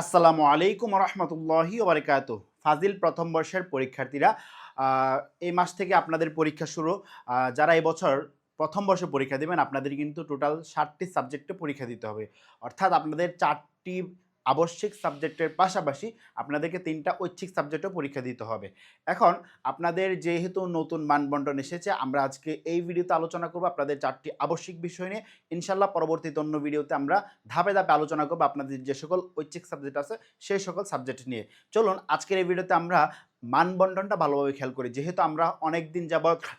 আসসালামু আলাইকুম রহমতুল্লাহি ওবরকাত ফাজিল প্রথম বর্ষের পরীক্ষার্থীরা এই মাস থেকে আপনাদের পরীক্ষা শুরু। যারা এবছর প্রথম বর্ষে পরীক্ষা দেবেন, আপনাদের কিন্তু টোটাল ষাটটি সাবজেক্টে পরীক্ষা দিতে হবে। অর্থাৎ আপনাদের চারটি আবশ্যিক সাবজেক্টের পাশাপাশি আপনাদেরকে তিনটা ঐচ্ছিক সাবজেক্টও পরীক্ষা দিতে হবে। এখন আপনাদের যেহেতু নতুন মানবন্টন এসেছে, আমরা আজকে এই ভিডিওতে আলোচনা করব আপনাদের চারটি আবশ্যিক বিষয় নিয়ে। ইনশাল্লাহ পরবর্তীতে অন্য ভিডিওতে আমরা ধাপে ধাপে আলোচনা করব আপনাদের যে সকল ঐচ্ছিক সাবজেক্ট আছে, সেই সকল সাবজেক্ট নিয়ে। চলুন, আজকের এই ভিডিওতে আমরা মানবন্টনটা ভালোভাবে খেয়াল করি। যেহেতু আমরা অনেক দিন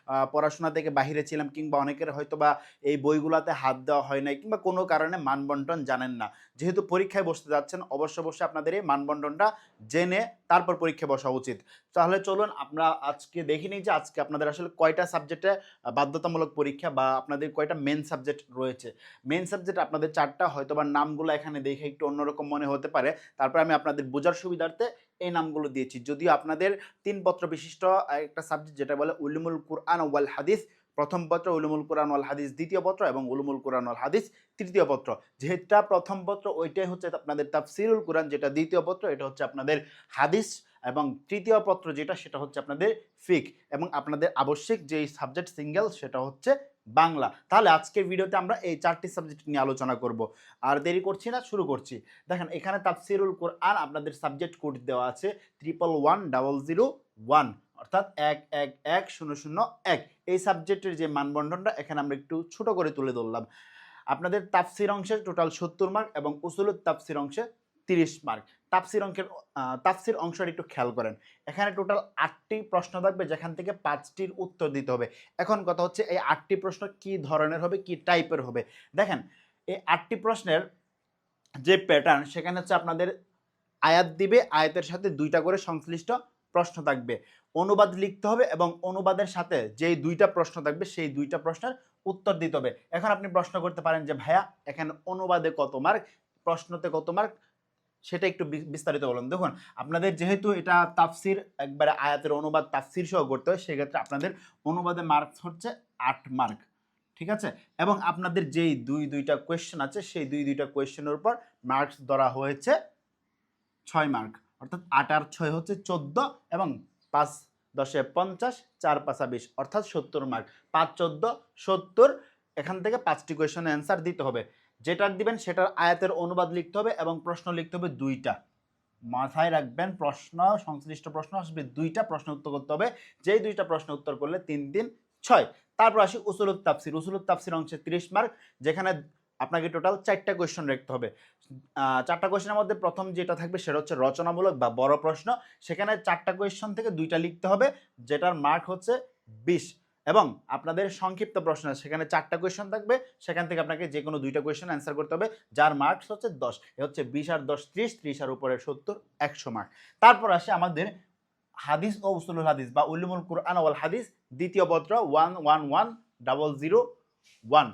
আহ, পড়াশোনা থেকে বাহিরে ছিলাম কিংবা অনেকের হয়তো বা এই বইগুলোতে হাত দেওয়া হয় নাই কিংবা কোনো কারণে মানবন্টন জানেন না। যেহেতু পরীক্ষায় বসতে যাচ্ছেন অবশ্য অবশ্যই আপনাদের এই মানবন্টনটা জেনে তারপর পরীক্ষায় বসা উচিত। তাহলে চলুন আমরা আজকে দেখি নিই যে আজকে আপনাদের আসলে কয়টা সাবজেক্টে বাধ্যতামূলক পরীক্ষা বা আপনাদের কয়টা মেন সাবজেক্ট রয়েছে। মেন সাবজেক্ট আপনাদের চারটা হয়তো বা নামগুলো এখানে দেখে একটু অন্যরকম মনে হতে পারে। তারপর আমি আপনাদের বোঝার সুবিধার্থে এই নামগুলো দিয়েছি। যদিও আপনাদের তিন পত্র বিশিষ্ট একটা সাবজেক্ট যেটা বলে উলুমুল কুরআন ওয়াল হাদিস, প্রথম পত্র উলুমুল কোরআন ওয়াল হাদিস, দ্বিতীয় পত্র এবং উলুমুল কোরআন ওয়াল হাদিস, তৃতীয় পত্র। যেটা প্রথম পত্র ওইটাই হচ্ছে আপনাদের তাফসিরুল কুরআন, যেটা দ্বিতীয় পত্র, এটা হচ্ছে আপনাদের হাদিস এবং তৃতীয় পত্র যেটা, সেটা হচ্ছে আপনাদের ফিক এবং আপনাদের আবশ্যিক যেই সাবজেক্ট সিঙ্গেল সেটা হচ্ছে বাংলা। তাহলে আজকের ভিডিওতে আমরা এই চারটি সাবজেক্ট নিয়ে আলোচনা করব। আর দেরি করছি না, শুরু করছি। দেখেন, এখানে তাফসিরুল কোরআন আপনাদের সাবজেক্ট কোড দেওয়া আছে triple one double zero one অর্থাৎ এক এক এক, শূন্য শূন্য, এক। এই সাবজেক্টের যে মানবন্ধনটা, এখানে আমরা একটু ছোট করে তুলে ধরলাম। আপনাদের তাফসির অংশে টোটাল সত্তর মার্ক এবং উসুলুত তাফসির অংশে তিরিশ মার্ক তাফসির অঙ্কের আহ, তাফসির অংশটা একটু খেয়াল করেন। এখানে টোটাল আটটি প্রশ্ন থাকবে যেখান থেকে পাঁচটির উত্তর দিতে হবে। এখন কথা হচ্ছে এই আটটি প্রশ্ন কি ধরনের হবে কি টাইপের হবে? দেখেন এই আটটি প্রশ্নের যে প্যাটার্ন সেখানে হচ্ছে আপনাদের আয়াত দিবে আয়াতের সাথে দুইটা করে সংশ্লিষ্ট প্রশ্ন থাকবে। অনুবাদ লিখতে হবে এবং অনুবাদের সাথে যেই দুইটা প্রশ্ন থাকবে সেই দুইটা প্রশ্নের উত্তর দিতে হবে। এখন আপনি প্রশ্ন করতে পারেন যে ভাইয়া এখানে অনুবাদে কত মার্ক প্রশ্নতে কত মার্ক সেটা একটু বিস্তারিত বলুন। দেখুন, আপনাদের যেহেতু এটা তাফসির, একবারে আয়াতের অনুবাদ তাফসির সহ করতে হয়, সেক্ষেত্রে আপনাদের অনুবাদে মার্কস হচ্ছে আট মার্ক ঠিক আছে? এবং আপনাদের যেই দুই, দুইটা কোয়েশ্চেন আছে, সেই দুই, দুইটা কোয়েশ্চেনের উপর মার্কস ধরা হয়েছে ছয় মার্ক অর্থাৎ আট আর ছয় হচ্ছে চোদ্দ এবং পাঁচ দশে পঞ্চাশ, চার পাঁচা বিশ, অর্থাৎ সত্তর মার্ক পাঁচ, চোদ্দ, সত্তর, এখান থেকে পাঁচটি কোয়েশনের অ্যান্সার দিতে হবে। যেটা দিবেন সেটার আয়াতের অনুবাদ লিখতে হবে এবং প্রশ্ন লিখতে হবে দুইটা। মাথায় রাখবেন প্রশ্ন, সংশ্লিষ্ট প্রশ্ন, আসবে দুইটা প্রশ্ন উত্তর করতে হবে। যেই দুইটা প্রশ্ন উত্তর করলে তিন দিন ছয়। তারপর আসি উসুলুত তাফসির। উসুলুত তাফসির অংশে তিরিশ মার্ক, যেখানে আপনাকে টোটাল চারটা কোয়েশ্চন রাখতে হবে। চারটা কোয়েশ্চেনের মধ্যে প্রথম যেটা থাকবে সেটা হচ্ছে রচনামূলক বা বড় প্রশ্ন। সেখানে চারটা কোয়েশ্চন থেকে দুইটা লিখতে হবে, যেটার মার্ক হচ্ছে বিশ। এবং আপনাদের সংক্ষিপ্ত প্রশ্ন সেখানে চারটা কোয়েশ্চন থাকবে, সেখান থেকে আপনাকে যে কোনো দুইটা কোয়েশ্চেন অ্যান্সার করতে হবে, যার মার্কস হচ্ছে দশ। এ হচ্ছে বিশ আর দশ ত্রিশ ত্রিশ আর উপরে সত্তর, একশো মার্ক তারপর আসে আমাদের হাদিস ও উসুলুল হাদিস বা উল্লুমুল কুরআন ওয়াল হাদিস, দ্বিতীয় পত্র one one one double zero one.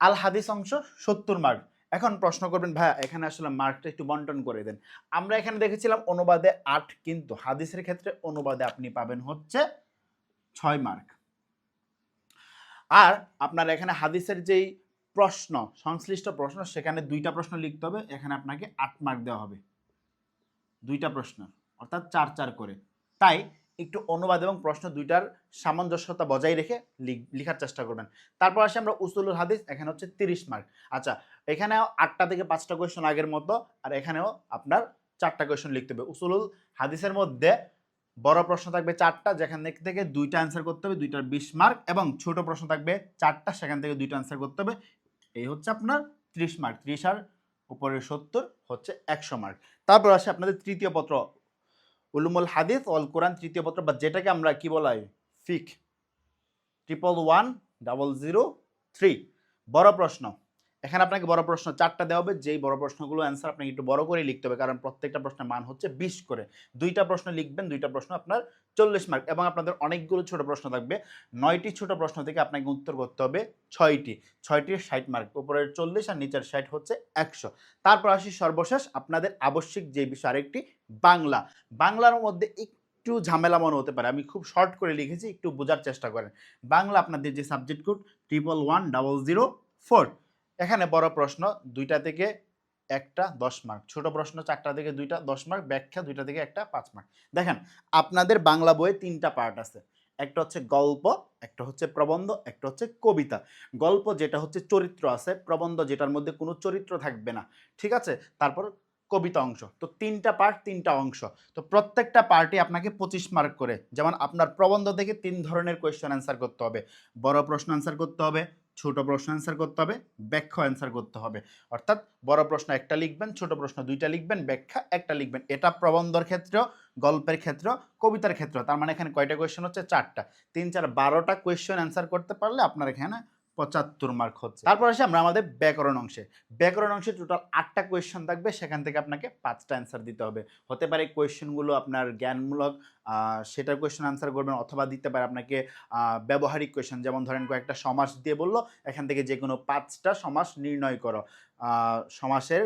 আল হাদিস অংশ সত্তর মার্ক এখন প্রশ্ন করবেন, ভাইয়া, এখানে আসলে মার্কটা একটু বন্টন করে দেন। আমরা এখানে দেখেছিলাম অনুবাদে আট, কিন্তু হাদিসের ক্ষেত্রে অনুবাদে আপনি পাবেন হচ্ছে ছয় মার্ক আর আপনার এখানে হাদিসের যেই প্রশ্ন, সংশ্লিষ্ট প্রশ্ন, সেখানে দুইটা প্রশ্ন লিখতে হবে, এখানে আপনাকে আট মার্ক দেওয়া হবে। দুইটা প্রশ্ন, অর্থাৎ চার চার করে। তাই একটু অনুবাদ এবং প্রশ্ন দুইটার সামঞ্জস্যতা বজায় রেখে লিখ- লিখার চেষ্টা করবেন। তারপর আসে আমরা উসুলুল হাদিস, এখানে হচ্ছে তিরিশ মার্ক আচ্ছা এখানেও আটটা থেকে পাঁচটা কোয়েশন আগের মতো, আর এখানেও আপনার চারটা কোয়েশন লিখতে হবে। উসুলুল হাদিসের মধ্যে বড় প্রশ্ন থাকবে চারটা, যেখান থেকে- দুইটা অ্যান্সার করতে হবে, দুইটার বিশ মার্ক এবং ছোট প্রশ্ন থাকবে চারটা, সেখান থেকে দুইটা অ্যান্সার করতে হবে। এই হচ্ছে আপনার ত্রিশ মার্ক ত্রিশ আর উপরে সত্তর হচ্ছে একশো মার্ক তারপর আসে আপনাদের তৃতীয় পত্র, উলুমুল হাদিস অল কোরআন তৃতীয় পত্র, বা যেটাকে আমরা কি বলা হয় ফিক। Triple one double zero three বড় প্রশ্ন এখানে আপনাকে বড় প্রশ্ন চারটা দেওয়া হবে। যেই বড় প্রশ্নগুলো অ্যান্সার আপনাকে একটু বড় করে লিখতে হবে। কারণ প্রত্যেকটা প্রশ্নের মান হচ্ছে বিশ করে। দুইটা প্রশ্ন লিখবেন, দুইটা প্রশ্ন আপনার চল্লিশ মার্ক এবং আপনাদের অনেকগুলো ছোট প্রশ্ন থাকবে। নয়টি ছোট প্রশ্ন থেকে আপনাকে উত্তর করতে হবে ছয়টি। ছয়টির ষাট মার্ক উপরের চল্লিশ আর নিচের ষাট হচ্ছে একশো। তারপর আসি সর্বশেষ, আপনাদের আবশ্যিক যে বিষয় আরেকটি, বাংলা। বাংলার মধ্যে একটু ঝামেলা মনে হতে পারে। আমি খুব শর্ট করে লিখেছি, একটু বোঝার চেষ্টা করেন। বাংলা আপনাদের যে subject code triple one double zero four এখানে বড় প্রশ্ন, দুইটা থেকে একটা দশ মার্ক ছোট প্রশ্ন, চারটা থেকে দুইটা দশ মার্ক ব্যাখ্যা দুইটা থেকে একটা পাঁচ মার্ক দেখেন, আপনাদের বাংলা বইয়ে তিনটা পার্ট আছে। একটা হচ্ছে গল্প, একটা হচ্ছে প্রবন্ধ, একটা হচ্ছে কবিতা। গল্প যেটা হচ্ছে চরিত্র আছে, প্রবন্ধ যেটার মধ্যে কোনো চরিত্র থাকবে না, ঠিক আছে? তারপর কবিতা অংশ। তো তিনটা পার্ট তিনটা অংশ। তো প্রত্যেকটা পার্টি আপনাকে পঁচিশ মার্ক করে। যেমন আপনার প্রবন্ধ থেকে তিন ধরনের কোয়েশ্চেন অ্যান্সার করতে হবে। বড় প্রশ্ন অ্যান্সার করতে হবে ছোট প্রশ্ন অ্যান্সার করতে হবে, ব্যাখ্যা অ্যান্সার করতে হবে। অর্থাৎ বড় প্রশ্ন একটা লিখবেন, ছোট প্রশ্ন দুইটা লিখবেন, ব্যাখ্যা একটা লিখবেন। এটা প্রবন্ধর ক্ষেত্র, গল্পের ক্ষেত্র, কবিতার ক্ষেত্র। তার মানে এখানে কয়টা কোয়েশ্চেন হচ্ছে? চারটা। তিন, চার, বারোটা কোয়েশ্চেন অ্যান্সার করতে পারলে আপনার এখানে পঁচাত্তর মার্ক হচ্ছে। তারপর আসে আমরা আমাদের ব্যাকরণ অংশে। ব্যাকরণ অংশে টোটাল আটটা কোয়েশ্চেন থাকবে, সেখান থেকে আপনাকে পাঁচটা অ্যান্সার দিতে হবে। হতে পারে কোয়েশ্চেনগুলো আপনার জ্ঞানমূলক সেটার কোয়েশ্চেন অ্যান্সার করবেন অথবা দিতে পারে আপনাকে ব্যবহারিক কোয়েশ্চেন যেমন ধরেন কয়েকটা সমাস দিয়ে বলল, এখান থেকে যে কোনো পাঁচটা সমাস নির্ণয় করো। সমাসের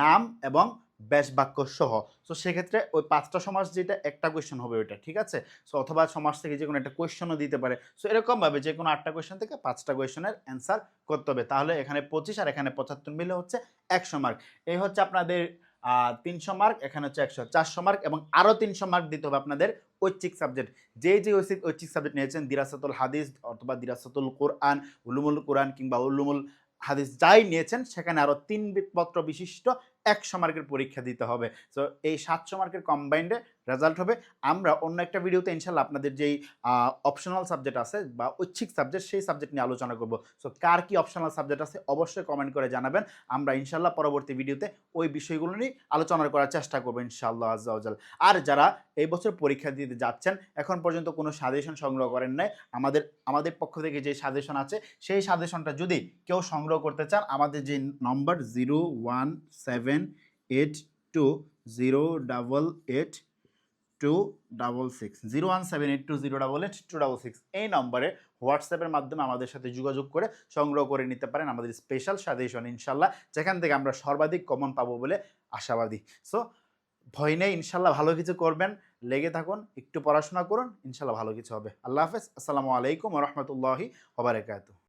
নাম এবং ব্যাস বাক্য সহ। সো সেক্ষেত্রে ওই পাঁচটা সমাস যেটা, একটা কোয়েশ্চেন হবে ওইটা, ঠিক আছে? সো অথবা সমাজ থেকে যে কোনো একটা কোয়েশ্চেনও দিতে পারে। সো এরকমভাবে যে কোনো আটটা কোয়েশ্চেন থেকে পাঁচটা কোয়েশ্চেনের অ্যান্সার করতে হবে। তাহলে এখানে পঁচিশ আর এখানে পঁচাত্তর মিলে হচ্ছে একশো মার্ক এই হচ্ছে আপনাদের তিনশো মার্ক এখানে হচ্ছে একশো, চারশো মার্ক এবং আরও তিনশো মার্ক দিতে হবে আপনাদের ঐচ্ছিক সাবজেক্ট যে যে ঐচ্ছিক ঐচ্ছিক সাবজেক্ট নিয়েছেন, দিরাসাতুল হাদিস অথবা দিরাসাতুল কোরআন, উলুমুল কোরআন কিংবা উলুমুল হাদিস যাই নিয়েছেন, সেখানে আরও তিন পত্র বিশিষ্ট একশো মার্কের পরীক্ষা দিতে হবে। সো এই সাতশো মার্কের কম্বাইন্ডে রেজাল্ট হবে। আমরা অন্য একটা ভিডিওতে ইনশাল্লাহ আপনাদের যেই অপশনাল সাবজেক্ট আছে বা ঐচ্ছিক সাবজেক্ট সেই সাবজেক্ট নিয়ে আলোচনা করব। সো কার কি অপশনাল সাবজেক্ট আছে অবশ্যই কমেন্ট করে জানাবেন। আমরা ইনশাল্লাহ পরবর্তী ভিডিওতে ওই বিষয়গুলো নিয়ে আলোচনা করার চেষ্টা করব ইনশাআল্লাহ আজ্জাউজাল আর যারা এই বছর পরীক্ষা দিতে যাচ্ছেন, এখন পর্যন্ত কোনো সাজেশন সংগ্রহ করেন নাই, আমাদের আমাদের পক্ষ থেকে যে সাজেশন আছে, সেই সাজেশনটা যদি কেউ সংগ্রহ করতে চান, আমাদের যে number zero one seven eight two zero double eight two double six zero one seven eight two zero double eight two double six এই নম্বরে হোয়াটসঅ্যাপের মাধ্যমে আমাদের সাথে যোগাযোগ করে সংগ্রহ করে নিতে পারেন আমাদের স্পেশাল সাজেশন ইনশাল্লাহ, যেখান থেকে আমরা সর্বাধিক কমন পাবো বলে আশাবাদী। সো ভয় নেই, ইনশাল্লাহ ভালো কিছু করবেন, লেগে থাকুন, একটু পড়াশোনা করুন, ইনশাল্লাহ ভালো কিছু হবে। আল্লাহ হাফেজ, আসসালামু আলাইকুম রহমতুল্লাহি ওবরাকাতু